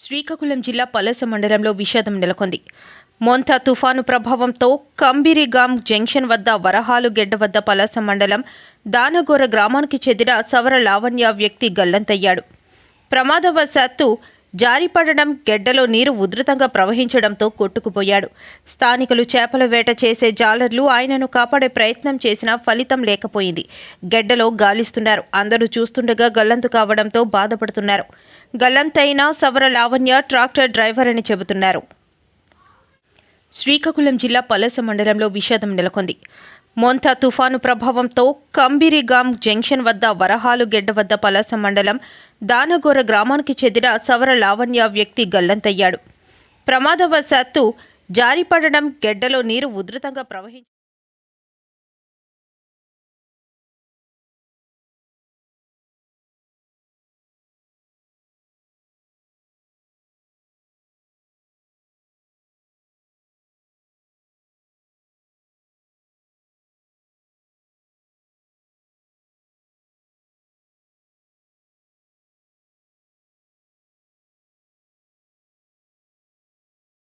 శ్రీకాకుళం జిల్లా పలస మండలంలో విషాదం నెలకొంది. మోంతా తుఫాను ప్రభావంతో కంబిరిగాం జంక్షన్ వద్ద వరహాలు గెడ్డ వద్ద పలస మండలం దానగోర గ్రామానికి చెందిన సవర లావణ్య వ్యక్తి గల్లంతయ్యాడు. ప్రమాదవశాత్తు జారిపడడం గెడ్డలో నీరు ఉధృతంగా ప్రవహించడంతో కొట్టుకుపోయాడు. స్థానికులు చేపల వేట చేసే జాలర్లు ఆయనను కాపాడే ప్రయత్నం చేసినా ఫలితం లేకపోయింది. గెడ్డలో గాలిస్తున్నారు. అందరూ చూస్తుండగా గల్లంతు కావడంతో బాధపడుతున్నారు. గల్లంతైన సవర లావణ్య ట్రాక్టర్ డ్రైవర్ అని చెబుతున్నారు. శ్రీకాకుళం జిల్లా పలస మండలంలో విషాదం నెలకొంది. మోంతా తుఫాను ప్రభావంతో కంబిరిగాం జంక్షన్ వద్ద వరహాలు గెడ్డ వద్ద పలస మండలం దానగోర గ్రామానికి చెందిన సవర లావణ్య వ్యక్తి గల్లంతయ్యాడు. ప్రమాదవశాత్తు జారిపడడం గెడ్డలో నీరు ఉధృతంగా ప్రవహించి